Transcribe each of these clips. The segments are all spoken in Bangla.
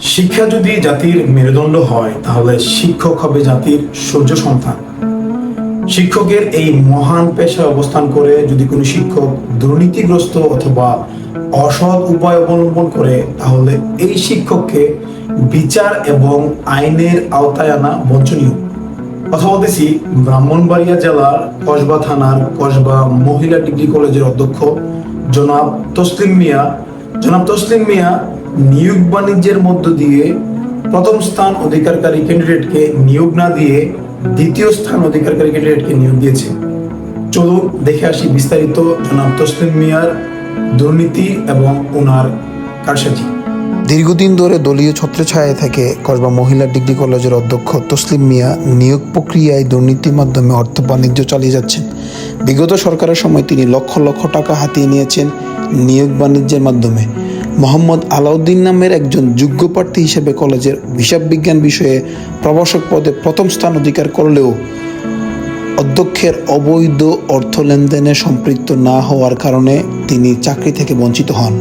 শিক্ষা যদি জাতির মেরুদণ্ড হয়, তাহলে শিক্ষক হবে জাতির সূর্য সন্তান। শিক্ষকের এই মহান পেশায় অবস্থান করে যদি কোনো শিক্ষক দুর্নীতিগ্রস্ত অথবা অসৎ উপায় অবলম্বন করে, তাহলে এই শিক্ষককে বিচার এবং আইনের আওতায় আনা বঞ্চনীয়। কথা বলতেছি ব্রাহ্মণবাড়িয়া জেলার কসবা থানার কসবা মহিলা ডিগ্রি কলেজের অধ্যক্ষ জনাব তসলিম মিয়া। জনাব তসলিম মিয়া নিয়োগ বাণিজ্যের মধ্য দিয়ে প্রথম স্থান অধিকারকারী ক্যান্ডিডেটকে নিয়োগ না দিয়ে দ্বিতীয় স্থান অধিকারকারী ক্যান্ডিডেটকে নিয়োগ দিয়েছে। চলুন দেখে আসি বিস্তারিত। জনাব তসলিম মিয়ার দুর্নীতি এবং ওনার কারসাজি। দীর্ঘদিন ধরে দলীয় ছত্রছায়ায় থেকে কসবা মহিলা ডিগ্রি কলেজের অধ্যক্ষ তসলিম মিয়া নিয়োগ প্রক্রিয়ায় দুর্নীতির মাধ্যমে অর্থ বাণিজ্য চালিয়ে যাচ্ছেন। বিগত সরকারের সময় তিনি লক্ষ লক্ষ টাকা হাতিয়ে নিয়েছেন নিয়োগ বাণিজ্যের মাধ্যমে। মোহাম্মদ আলাউদ্দিন নামের একজন যোগ্য প্রার্থী হিসেবে কলেজের হিসাব বিজ্ঞান বিষয়ে প্রভাষক পদে প্রথম স্থান অধিকার করলেও অধ্যক্ষের অবৈধ অর্থ লেনদেনে সম্পৃক্ত না হওয়ার কারণে তিনি চাকরি থেকে বঞ্চিত হন।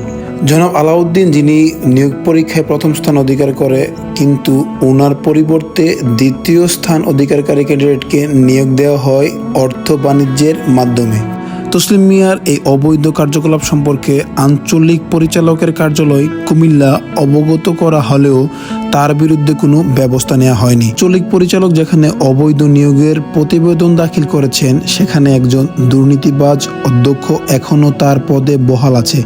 জনাব আলাউদ্দিন যিনি নিয়োগ পরীক্ষায় প্রথম স্থান অধিকার করে, কিন্তু ওনার পরিবর্তে দ্বিতীয় স্থান অধিকারকারী ক্যান্ডিডেটকে নিয়োগ দেওয়া হয় অর্থ বাণিজ্যের মাধ্যমে। তসলিম মিয়ার এই অবৈধ কার্যকলাপ সম্পর্কে আঞ্চলিক পরিচালকের কার্যালয় কুমিল্লা অবগত করা হলেও তার বিরুদ্ধে কোনো ব্যবস্থা নেওয়া হয়নি। আঞ্চলিক পরিচালক যেখানে অবৈধ নিয়োগের প্রতিবেদন দাখিল করেছেন, সেখানে একজন দুর্নীতিবাজ অধ্যক্ষ এখনও তার পদে বহাল আছে।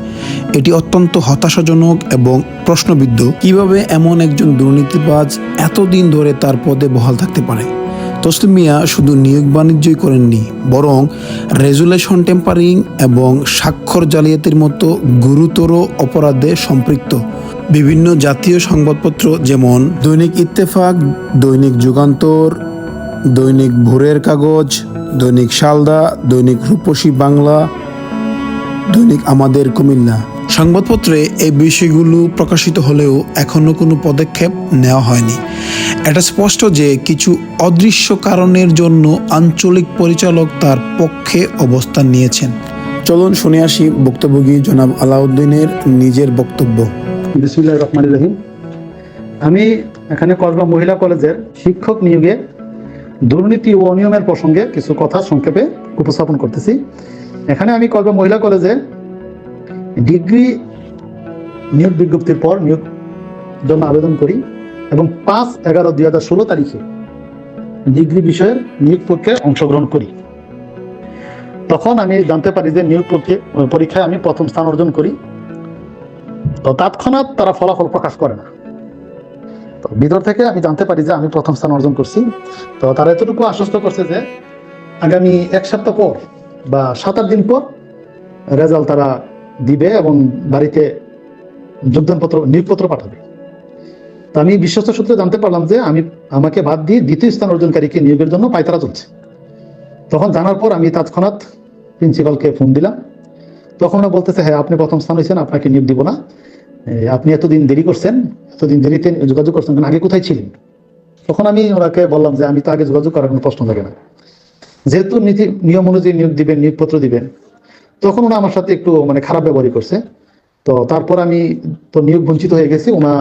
এটি অত্যন্ত হতাশাজনক এবং প্রশ্নবিদ্ধ। কীভাবে এমন একজন দুর্নীতিবাজ এতদিন ধরে তার পদে বহাল থাকতে পারে? তসলিম মিয়া শুধু নিয়োগ বাণিজ্যই করেননি, বরং রেজুলেশন টেম্পারিং এবং স্বাক্ষর জালিয়াতির মতো গুরুতর অপরাধে সম্পৃক্ত। বিভিন্ন জাতীয় সংবাদপত্র যেমন দৈনিক ইত্তেফাক, দৈনিক যুগান্তর, দৈনিক ভোরের কাগজ, দৈনিক শালদা দৈনিক রূপসী বাংলা, দৈনিক আমাদের কুমিল্লা। সংবাদপত্রে এই বিষয়গুলো প্রকাশিত হলেও এখনও কোনো পদক্ষেপ নেওয়া হয়নি। এটা স্পষ্ট যে কিছু অদৃশ্য কারণের জন্য আঞ্চলিক পরিচালক তার পক্ষে অবস্থান নিয়েছেন। চলুন শুনে আসি বক্তব্যগী জনাব আলাউদ্দিনের নিজের বক্তব্য। রহিম। আমি এখানে কসবা মহিলা কলেজের শিক্ষক নিয়োগে দুর্নীতি ও অনিয়মের প্রসঙ্গে কিছু কথা সংক্ষেপে উপস্থাপন করতেছি। এখানে আমি কসবা মহিলা কলেজে ডিগ্রি নিয়োগ বিজ্ঞপ্তির পর নিয়োগ জন্য আবেদন করি। এবং পাঁচ এগারো দুই হাজার ষোলো তারিখে ডিগ্রি বিষয়ের নিয়োগ প্রক্রিয়ায় অংশগ্রহণ করি। তখন আমি জানতে পারি যে নিয়োগ পরীক্ষায় আমি প্রথম স্থান অর্জন করি। তো তৎক্ষণাৎ তারা ফলাফল প্রকাশ করে না। তো ভিতর থেকে আমি জানতে পারি যে আমি প্রথম স্থান অর্জন করছি। তো তারা এতটুকু আশ্বস্ত করছে যে আগামী এক সপ্তাহ পর বা সাত আট দিন পর রেজাল্ট তারা দিবে এবং বাড়িতে যোগদানপত্র, নিয়োগপত্র পাঠাবে। তো আমি বিশ্বস্ত সূত্রে জানতে পারলাম যে আমি আমাকে বাদ দিয়ে দ্বিতীয় স্থান অর্জনকারীকে নিয়োগের জন্য পায়তারা চলছে। তখন জানার পর আমি তৎক্ষণাৎ প্রিন্সিপালকে ফোন দিলাম। তখন ওরা বলতেছে হ্যাঁ আপনি প্রথম স্থান হয়েছেন, আপনাকে নিয়োগ দিব না। আপনি এতদিন দেরি করছেন, এতদিন দেরিতে যোগাযোগ করছেন কারণ আগে কোথায় ছিলেন? তখন আমি ওনাকে বললাম যে, আমি তো আগে যোগাযোগ করার কোনো প্রশ্ন থাকে না। যেহেতু নীতি, নিয়ম অনুযায়ী নিয়োগ দিবেন, নিয়োগপত্র দিবেন, তখন ওনা আমার সাথে একটু মানে খারাপ ব্যবহারই করছে। তো তারপর আমি তো নিয়োগ বঞ্চিত হয়ে গেছি। ওনা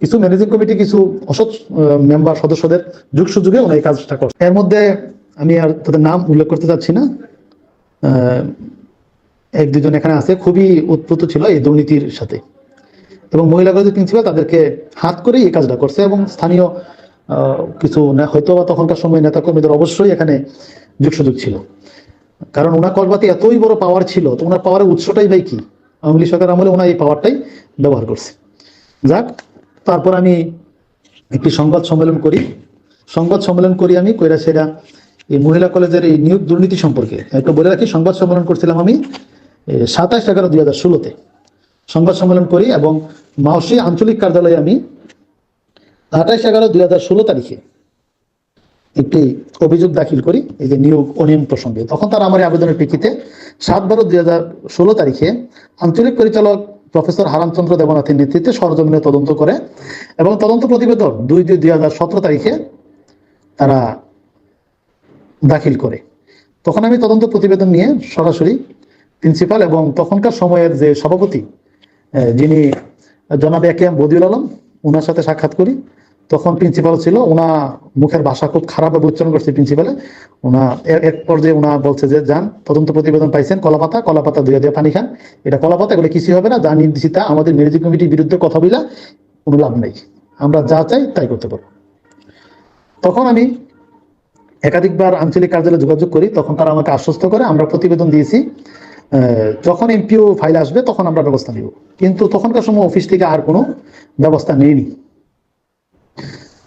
কিছু ম্যানেজিং কমিটি কিছু অসৎ মেম্বার সদস্যদের যুগ সুযোগে ওনা এই কাজটা করছে এর মধ্যে আমি আর তাদের নাম উল্লেখ করতে চাচ্ছি না। এক, দুজন এখানে আছে, খুবই উৎপ্রত ছিল এই দুর্নীতির সাথে। এবং মহিলা কলেজের প্রিন্সিপাল তাদেরকে হাত করেই এই কাজটা করছে এবং স্থানীয় কিছু হয়তো বা তখনকার সময় নেতা কর্মীদের অবশ্যই এখানে যোগ সুযোগ ছিল। কারণ ওনার কলবাতে এতই বড় পাওয়ার ছিল, তো ওনার পাওয়ারের উৎসটাই ভাই কি? আওয়ামী লীগ সরকার আমলে ওনার এই পাওয়ারটাই ব্যবহার করছে। যাক তারপর আমি একটি সংবাদ সম্মেলন করি। সংবাদ সম্মেলন করি আমি, কইরা সেরা এই মহিলা কলেজের এই নিয়োগ দুর্নীতি সম্পর্কে। একটু বলে রাখি, সংবাদ সম্মেলন করছিলাম আমি সাতাশ এগারো দুই হাজার ষোলোতে। সংবাদ সম্মেলন করি এবং মাওসি আঞ্চলিক কার্যালয়ে আমি আঠাশ এগারো দুই হাজার ষোলো তারিখে একটি অভিযোগ দাখিল করি, এই যে নিয়োগ অনিয়ম প্রসঙ্গে। তখন তারা আমার আবেদনের প্রেক্ষিতে সাত বারো দুই হাজার ষোলো তারিখে আঞ্চলিক পরিচালক প্রফেসর হারামচন্দ্র দেবনাথের নেতৃত্বে সরজমিনে তদন্ত করে এবং তদন্ত প্রতিবেদন দুই দুই দুই হাজার সতেরো তারিখে তারা দাখিল করে। তখন আমি তদন্ত প্রতিবেদন নিয়ে সরাসরি প্রিন্সিপাল এবং তখনকার সময়ের যে সভাপতি যিনি জনাব A K M Badiul Alam ওনার সাথে সাক্ষাৎ করি। তখন প্রিন্সিপাল ছিল ওনা মুখের ভাষা খুব খারাপ খারাপভাবে উচ্চারণ করছে প্রিন্সিপালে ওনা এক পর্যায়ে ওনা বলছে যে, যান, তদন্ত প্রতিবেদন পাইছেন, কলাপাতা কলাপাতা দুই দিয়ে পানি খান। এটা কলাপাতা, এগুলো কিছুই হবে না, যা নির্দেশিতা, আমাদের মেরেজি কমিটির বিরুদ্ধে কথা বলা কোনো লাভ নেই। আমরা যা চাই, তাই করতে পারব। তখন আমি একাধিকবার আঞ্চলিক কার্যালয়ে যোগাযোগ করি, তখন তারা আমাকে আশ্বস্ত করে, আমরা প্রতিবেদন দিয়েছি। যখন এমপিও ফাইল আসবে, তখন আমরা ব্যবস্থা নিব। কিন্তু তখনকার সময় অফিস থেকে আর কোনো ব্যবস্থা নেইনি।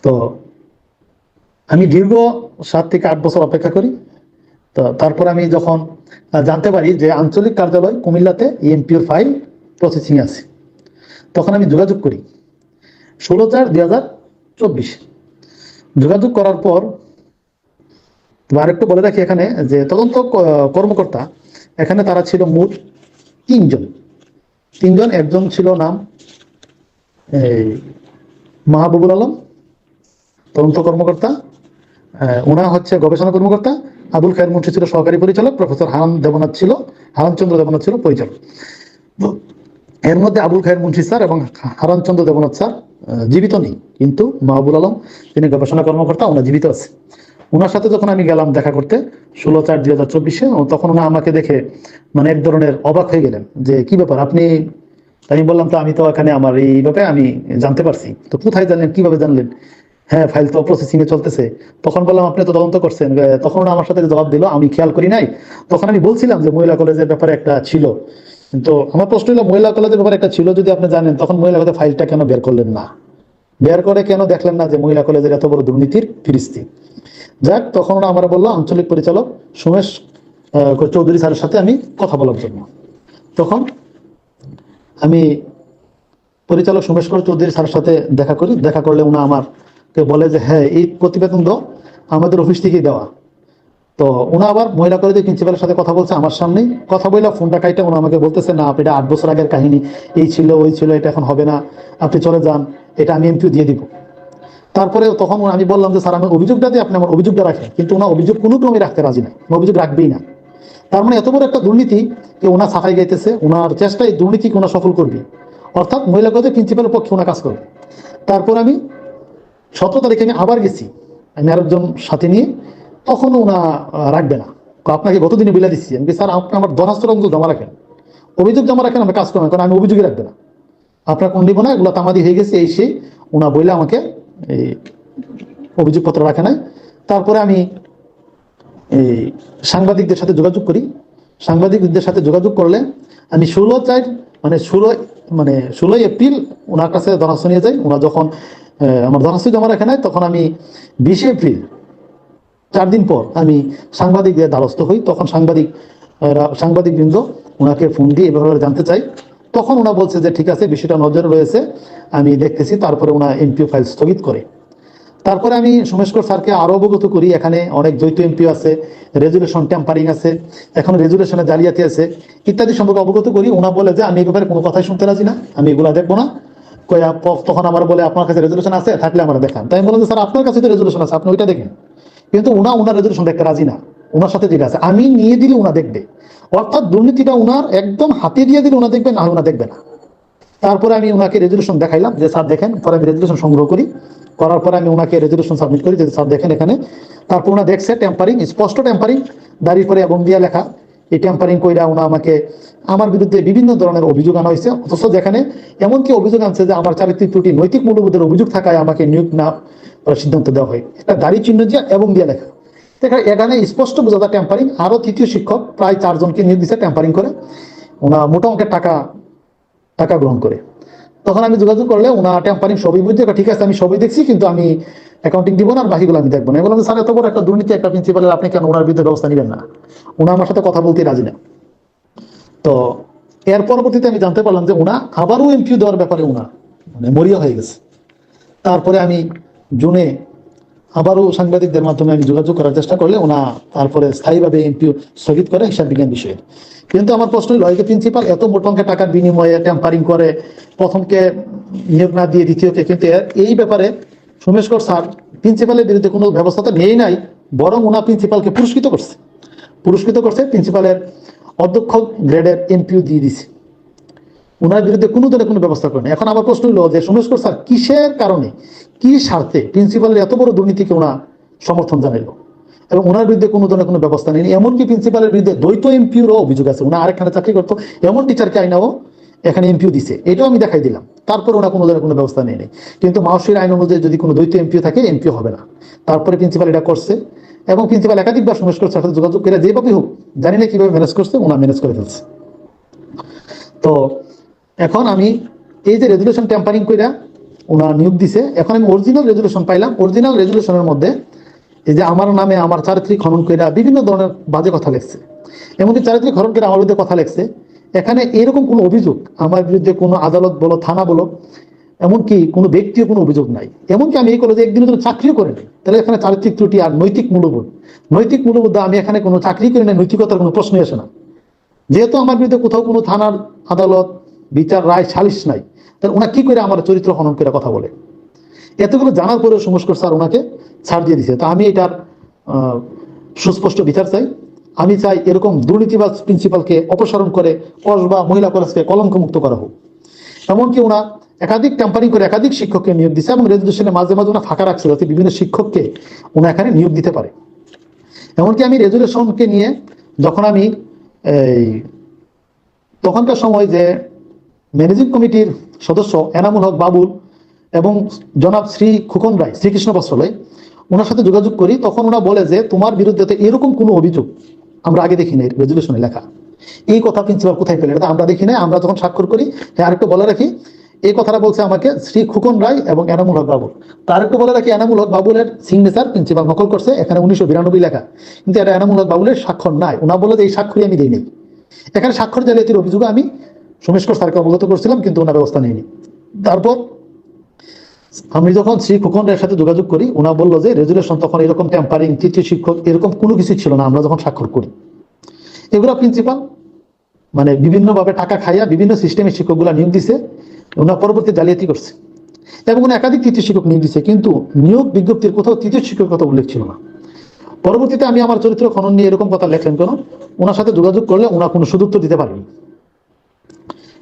তো আমি দীর্ঘ সাত থেকে আট বছর অপেক্ষা করি। তো তারপর আমি যখন জানতে পারি যে আঞ্চলিক কার্যালয় কুমিল্লাতে এমপিওর ফাইল প্রসেসিং আছে, তখন আমি যোগাযোগ করি। ষোলো চার দুই হাজার চব্বিশ। যোগাযোগ করার পর আরেকটু বলে রাখি এখানে যে তদন্ত কর্মকর্তা, এখানে তারা ছিল মোট তিনজন। তিনজন, একজন ছিল নাম, এই মাহবুবুল আলম তদন্ত কর্মকর্তা ওনা হচ্ছে গবেষণা কর্মকর্তা, আবুল খায়ের মুন্সি ছিল সহকারী পরিচালক, প্রফেসর হারান দেবনাথ ছিল, হারানচন্দ্র দেবনাথ ছিল পরিচালক। এর মধ্যে আবুল খায়ের মুন্সি স্যার এবং হারানচন্দ্র দেবনাথ স্যার জীবিত নেই, কিন্তু মাহবুল আলম, তিনি গবেষণা কর্মকর্তা ওনা জীবিত আছে। ওনার সাথে যখন আমি গেলাম দেখা করতে, ষোলো চার দুই হাজার চব্বিশে তখন ওনা আমাকে দেখে মানে এক ধরনের অবাক হয়ে গেলেন যে, কি ব্যাপার, আপনি আমি বললাম, তো আমি তো এখানে আমার এই ব্যাপারে আমি জানতে পারছি। তো কোথায় জানলেন, কীভাবে জানলেন? হ্যাঁ ফাইল তো প্রসেসিং এ চলতেছে। তখন বললাম, আপনি তো তদন্ত করছেন। তখন আমার সাথে জবাব দিল, আমি খেয়াল করি নাই। তখন আমি বলছিলাম যে, মহিলা কলেজের ব্যাপারে একটা ছিল। কিন্তু আমার প্রশ্ন হলো, মহিলা কলেজের ব্যাপারে একটা ছিল যদি আপনি জানেন, তখন মহিলা কলেজের ফাইলটা কেন বের করলেন না? বের করে কেন দেখলেন না যে, মহিলা কলেজের এত বড় দুর্নীতির ফিরিস্তি? যাক, তখন আমার বলল, আঞ্চলিক পরিচালক সুমেশ চৌধুরী স্যারের সাথে আমি কথা বলার জন্য। তখন আমি পরিচালক সুমেশ চৌধুরী স্যারের সাথে দেখা করি, দেখা করলে উনি আমাকে বলে যে হ্যাঁ এই প্রতিবেদন তো আমাদের অফিস থেকেই দেওয়া। তো উনি আবার মহিলা কলেজের প্রিন্সিপালের সাথে কথা বলছে আমার সামনেই। কথা বললে ফোনটা কাইটা উনি আমাকে বলতেছে, না, আপনি এটা আট বছর আগের কাহিনী। এই ছিল, ওই ছিল, এটা এখন হবে না। আপনি চলে যান, এটা আমি এমপিও দিয়ে দিব। তারপরে তখন আমি বললাম যে, স্যার, আমি অভিযোগটা দিয়ে আপনি আমার অভিযোগটা রাখেন। কিন্তু ওনার অভিযোগ কোনো ক্রমে রাখতে রাজি না অভিযোগ রাখবেই না। তার মানে এত বড় একটা দুর্নীতি যে ওনা সাফাই গাইতেছে ওনার চেষ্টায় দুর্নীতিকে ওনা সফল করবে? অর্থাৎ মহিলা কলেজের প্রিন্সিপালের পক্ষে ওনা কাজ করবে। তারপর আমি সতেরো তারিখে আমি আবার গেছি। আমি আরেকজন সাথে নিয়ে। তখনও ওনা রাখবে না। আপনাকে গতদিনে বিলা দিচ্ছি। আমি স্যার, আপনি আমার দরখাস্ত অভিযোগ জমা রাখেন। অভিযোগ জমা রাখেন আমি কাজ করবেন কারণ আমি অভিযোগই রাখবে না। আপনার কোন দিব না এগুলো তামাদি হয়ে গেছে, এই সেই। ওনা বইলে আমাকে, এই অভিযোগপত্র রাখে নাই। তারপরে আমি এই সাংবাদিকদের সাথে যোগাযোগ করি। সাংবাদিকদের সাথে যোগাযোগ করলে আমি ষোলো চাই মানে ষোলো মানে ষোলোই এপ্রিল ওনার কাছে দরখাস্ত নিয়ে যাই। ওনা যখন আমার দরখাস্ত জমা রাখে নাই তখন আমি বিশে এপ্রিল, চার দিন পর আমি সাংবাদিকদের দ্বারস্থ হই। তখন সাংবাদিক সাংবাদিক বৃন্দ ওনাকে ফোন দিয়ে এভাবে জানতে চাই। তখন ওনা বলছে যে, ঠিক আছে, বিষয়টা নজরে রয়েছে, আমি দেখতেছি। তারপরে ওনা এমপিও ফাইল স্থগিত করে। তারপরে আমি সোমেশকর স্যারকে আরও অবগত করি। এখানে অনেক দ্বৈত এমপিও আছে, রেজুলেশন ট্যাম্পারিং আছে, এখন রেজুলেশনে জালিয়াতি আছে, ইত্যাদি সম্পর্কে অবগত করি। ওনা বলে যে, আমি এই ব্যাপারে কোনো কথাই শুনতে রাজি না, আমি এগুলা দেখব না। তখন আমার বলে, আপনার কাছে রেজুলেশন আছে? থাকলে আমার দেখান। তাই বললাম যে, স্যার, আপনার কাছে তো রেজুলেশন আছে, আপনি ওইটা দেখেন। কিন্তু ওনা ওনার রেজুলেশন দেখতে রাজি না। ওনার সাথে যেটা আছে, আমি নিয়ে দিলে ওনা দেখবে। অর্থাৎ দুর্নীতিটা ওনার একদম হাতে দিয়ে দিলে ওনা দেখবে, না ওনা দেখবে না। তারপরে আমি ওনাকে রেজলিউশন দেখাইলাম যে, স্যার, দেখেন। পরে আমি রেজলিউশন সংগ্রহ করি। করার পরে আমি ওনাকে রেজলিউশন সাবমিট করি যে, স্যার, দেখেন এখানে। তারপর ওনা দেখছে টেম্পারিং স্পষ্ট টেম্পারিং দাঁড়িয়ে করে এবং দিয়া লেখা। এই টেম্পারিং কইরা ওনা আমাকে, আমার বিরুদ্ধে বিভিন্ন ধরনের অভিযোগ আনা হয়েছে অথচ যেখানে এমনকি অভিযোগ আনছে যে আমার চারিত্রিক ত্রুটি, নৈতিক মূল্যবোধের অভিযোগ থাকায় আমাকে নিয়োগ না করার সিদ্ধান্ত দেওয়া হয়। একটা দাড়ি চিহ্ন দিয়ে এবং দিয়ে লেখা। দেখা, এখানে স্পষ্ট বোঝা যায় টেম্পারিং আরও তৃতীয় শিক্ষক প্রায় চারজনকে নিয়োগ দিচ্ছে টেম্পারিং করে। ওনা মোটা অঙ্কের টাকা টাকা গ্রহণ করে। তখন আমি যোগাযোগ করলে ওনার টেম্পারিং সবই বুঝতে ঠিক আছে, আমি সবই দেখছি, কিন্তু আমি অ্যাকাউন্টিং দিব না আর বাকিগুলো আমি দেখব না। বললাম স্যার, এত বড় একটা দুর্নীতি একটা প্রিন্সিপালের আপনি কেন ওনার বিরুদ্ধে ব্যবস্থা নেবেন না? ওনা আমার সাথে কথা বলতে রাজি না। তো, এর পরবর্তীতে আমি জানতে পারলাম যে ওনা আবারও এমপিউ দেওয়ার ব্যাপারে ওনা মানে মরিয়া হয়ে গেছে। তারপরে আমি জুনে আবারও সাংবাদিকদের মাধ্যমে আমি যোগাযোগ করার চেষ্টা করলে ওনা তারপরে স্থায়ীভাবে এমপিও স্থগিত করে হিসাব বিজ্ঞান বিষয়ে। কিন্তু আমার প্রশ্ন হলো হয় প্রিন্সিপাল এত মোট অঙ্কের টাকার বিনিময়ে টেম্পারিং করে, প্রথমকে নিয়োগ না দিয়ে, দ্বিতীয়কে, কিন্তু এই ব্যাপারে সোমেশকর স্যার প্রিন্সিপালের বিরুদ্ধে কোনো ব্যবস্থা তো নেই নাই, বরং ওনা প্রিন্সিপালকে পুরস্কৃত করছে। পুরস্কৃত করছে প্রিন্সিপালের অধ্যক্ষ গ্রেডের এমপিও দিয়ে দিছে। ওনার বিরুদ্ধে কোনো ধরনের কোনো ব্যবস্থা করেনি। এখন আমার প্রশ্ন হলো যে সোমেশকর স্যার, কিসের কারণে, কি স্বার্থে প্রিন্সিপালের এত বড় দুর্নীতিকে ওনা সমর্থন জানাইল? এবং ওনার বিরুদ্ধে কোনো ধরনের কোনো ব্যবস্থা নেই এমনকি প্রিন্সিপালের বিরুদ্ধে দ্বৈত এমপিওরও অভিযোগ আছে। ওনা আরেকখানে চাকরি করতো, এমন টিচারকে আইনাও এখানে এমপিও দিছে। এটাও আমি দেখাই দিলাম। তারপর ওনা কোনো কোনো ব্যবস্থা নেই। কিন্তু মাওসির আইন অনুযায়ী যদি কোনো দ্বৈত এমপিও থাকে এমপিও হবে না। তারপরে প্রিন্সিপাল এটা করছে এবং প্রিন্সিপাল একাধিকবার স্যারের সাথে যোগাযোগ করে যেভাবে হোক, জানি না কীভাবে ম্যানেজ করছে ওনা ম্যানেজ করে ফেলছে। তো এখন আমি এই যে রেজুলেশন ট্যাম্পারিং কইরা ওনার নিয়োগ দিছে, এখন আমি অরিজিনাল রেজুলেশন পাইলাম। অরিজিনাল রেজুলেশনের মধ্যে এই যে আমার নামে আমার চারিত্রিক খনন কইরা বিভিন্ন ধরনের বাজে কথা লেখছে। এমনকি চারিত্রিক খনন করে আমার কথা লেখছে। এখানে এরকম কোনো অভিযোগ আমার বিরুদ্ধে কোনো আদালত বলো, থানা বলো, এমনকি কোনো ব্যক্তিও কোনো অভিযোগ নাই। এমনকি আমি এই কলেজে একদিনের জন্য চাকরিও করে নিই তাহলে এখানে চারিত্রিক ত্রুটি আর নৈতিক মূল্যবোধ। নৈতিক মূল্যবোধ আমি এখানে কোনো চাকরি করে না নৈতিকতার কোনো প্রশ্নই আসে না। যেহেতু আমার বিরুদ্ধে কোথাও কোনো থানার আদালত, বিচার রায় সালিশ নাই, তাহলে ওনা কি করে আমার চরিত্র হনন করে কথা বলে? এতগুলো জানার পরেও সমস্কর স্যার ওনাকে ছাড় দিয়ে দিছে তা আমি এটার সুস্পষ্ট বিচার চাই। আমি চাই এরকম দুর্নীতিবাজ প্রিন্সিপালকে অপসারণ করে কসবা মহিলা কলেজকে কলঙ্ক মুক্ত করা হোক। এমনকি ওনা একাধিক ট্যাম্পারিং করে একাধিক শিক্ষককে নিয়োগ দিচ্ছে এবং রেজুলেশনে মাঝে মাঝে ওনা ফাঁকা রাখছে যাতে বিভিন্ন শিক্ষককে ওনা এখানে নিয়োগ দিতে পারে। এমনকি আমি রেজুলেশনকে নিয়ে যখন আমি এই তখনকার সময় যে ম্যানেজিং কমিটির সদস্য এনামুল হক বাবুল এবং জনাব শ্রী খুকন রায়, শ্রীকৃষ্ণ বস্ত্রালয়, ওনার সাথে যোগাযোগ করি, তখন ওনা বলে যে, তোমার বিরুদ্ধে এরকম কোনো অভিযোগ আমরা আগে দেখি নাই রেজুলেশনে লেখা। এই কথা প্রিন্সিপাল কোথায় পেলেন? এটা আমরা দেখি নাই, আমরা যখন স্বাক্ষর করি হ্যাঁ আরেকটু বলে রাখি, এই কথাটা বলছে আমাকে শ্রী খুকন রায় এবং এনামুল হক বাবুল। তার একটু বলে রাখি, এনামুল হক বাবুলের সিগনেচার প্রিন্সিপাল নকল করছে, এখানে উনিশশো বিরানব্বই লেখা। কিন্তু এটা এনামুল হক বাবুলের স্বাক্ষর নাই ওনা বলে যে এই স্বাক্ষরই আমি দিই নাই এখানে স্বাক্ষর জালিয়াতির অভিযোগে আমি সোমেশকর স্যারকে অবগত করছিলাম, কিন্তু ওনার ব্যবস্থা নেয়নি তারপর আমি যখন শ্রী খোকনের সাথে যোগাযোগ করি ওনা বলল যে রেজুলেশন তখন এরকম ট্যাম্পারিং তৃতীয় শিক্ষক, এরকম কোনো কিছু ছিল না, আমরা যখন স্বাক্ষর করি। এগুলো প্রিন্সিপাল মানে বিভিন্নভাবে টাকা খাইয়া বিভিন্ন সিস্টেমের শিক্ষকগুলা নিয়োগ দিছে ওনার পরবর্তী জালিয়াতি করছে। এবং উনি একাধিক তৃতীয় শিক্ষক নিয়োগ দিছে, কিন্তু নিয়োগ বিজ্ঞপ্তির কোথাও তৃতীয় শিক্ষকের কথা উল্লেখ ছিল না। পরবর্তীতে আমি আমার চরিত্র খনন নিয়ে এরকম কথা লেখলেন কেন? ওনার সাথে যোগাযোগ করলে ওনা কোনো সুদুত্তর দিতে পারেনি।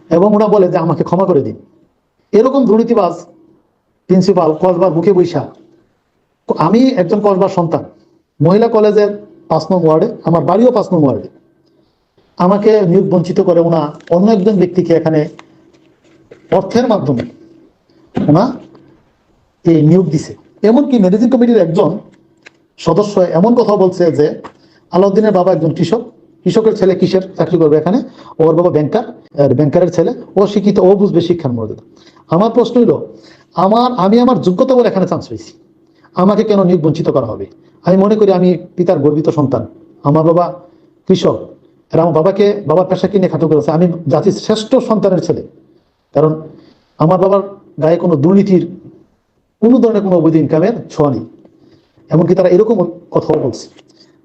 এবং ওনা বলে যে, আমাকে ক্ষমা করে দিন। এরকম দুর্নীতিবাজ প্রিন্সিপাল কসবার মুখে বৈশা। আমি একজন কসবার সন্তান। মহিলা কলেজের পাঁচ নং ওয়ার্ডে, আমার বাড়িও পাঁচ নং ওয়ার্ডে। আমাকে নিয়োগ বঞ্চিত করে ওনা অন্য একজন ব্যক্তিকে এখানে অর্থের মাধ্যমে ওনা এই নিয়োগ দিছে। এমনকি ম্যানেজিং কমিটির একজন সদস্য এমন কথা বলছে যে, আলাউদ্দিনের বাবা একজন কৃষক, কৃষকের ছেলে কিসের চাকরি করবে এখানে? ওর বাবা ব্যাংকার ব্যাংকারের ছেলে। ও শিক্ষিত, ও বুঝবে শিক্ষার মর্যাদা। আমার প্রশ্ন হলো আমার, আমি আমার যোগ্যতা বলে এখানে চান্স পেয়েছি আমাকে কেন নিয়োগ বঞ্চিত করা হবে? আমি মনে করি আমি পিতার গর্বিত সন্তান। আমার বাবা কৃষক। আর আমার বাবাকে, বাবার পেশাকে নিয়ে খাটো করেছে। আমি জাতির শ্রেষ্ঠ সন্তানের ছেলে। কারণ আমার বাবার গায়ে কোনো দুর্নীতির, কোনো ধরনের কোনো অবৈধ ইনকামের ছোঁয়া নেই। এমনকি তারা এরকম কথাও বলছে।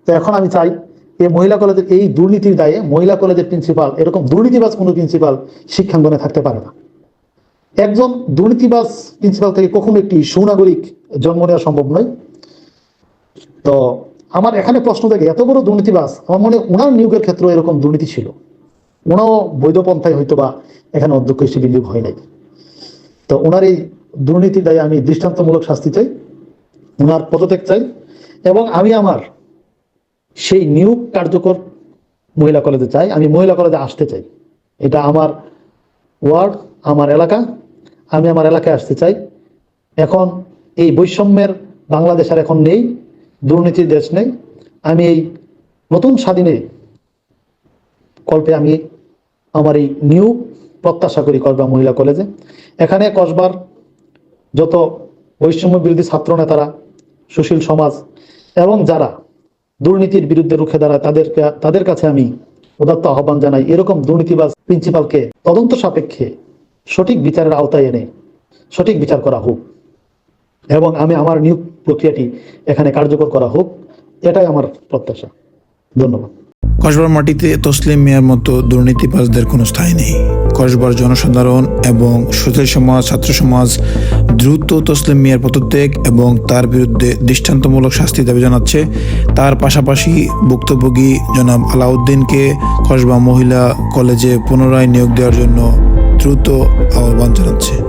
তো এখন আমি চাই এই মহিলা কলেজের এই দুর্নীতির দায়ে মহিলা কলেজের প্রিন্সিপাল এরকম দুর্নীতিবাজ কোনো প্রিন্সিপাল শিক্ষাঙ্গনে থাকতে পারে না। একজন দুর্নীতিবাজ প্রিন্সিপাল থেকে কখনো একটি সুনাগরিক জন্ম নেওয়া সম্ভব নয়। তো আমার এখানে প্রশ্ন থেকে, এত বড় দুর্নীতিবাজ, আমার মনে ওনার নিয়োগের ক্ষেত্রে এরকম দুর্নীতি ছিল। ওনাও বৈধ পন্থায় হয়তো বা এখানে অধ্যক্ষ হিসেবে নিয়োগ হয় নাই। তো ওনার এই দুর্নীতি দায়ে আমি দৃষ্টান্তমূলক শাস্তি চাই ওনার পদত্যাগ চাই, এবং আমি আমার সেই নিয়োগ কার্যকর মহিলা কলেজে চাই, আমি মহিলা কলেজে আসতে চাই। এটা আমার ওয়ার্ড, আমার এলাকা আমি আমার এলাকায় আসতে চাই। এখন এই বৈষম্যের বাংলাদেশ আর এখন নেই, দুর্নীতির দেশ নেই। আমি এই নতুন স্বাধীনে কল্পে আমি আমার এই নিয়োগ প্রত্যাশা করি কসবা মহিলা কলেজে। এখানে কসবার যত বৈষম্য বিরোধী ছাত্র নেতারা, সুশীল সমাজ এবং যারা দুর্নীতির বিরুদ্ধে রুখে দাঁড়ায়, তাদেরকে তাদের কাছে আমি উদাত্ত আহ্বান জানাই। এরকম দুর্নীতিবাজ প্রিন্সিপালকে তদন্ত সাপেক্ষে সঠিক বিচারের আওতায় এনে সঠিক বিচার করা হোক। এবং আমি আমার নিয়োগ প্রক্রিয়াটি এখানে কার্যকর করা হোক, এটাই আমার প্রত্যাশা। ধন্যবাদ। কসবার মাটিতে তসলিম মিয়ার মতো দুর্নীতিবাজদের কোনো স্থায়ী নেই। কসবার জনসাধারণ এবং সুশীল সমাজ, ছাত্র সমাজ দ্রুত তসলিম মিয়ার পদত্যাগ এবং তার বিরুদ্ধে দৃষ্টান্তমূলক শাস্তি দাবি জানাচ্ছে। তার পাশাপাশি ভুক্তভোগী জনাব আলাউদ্দিনকে কসবা মহিলা কলেজে পুনরায় নিয়োগ দেওয়ার জন্য দ্রুত আহ্বান জানাচ্ছে।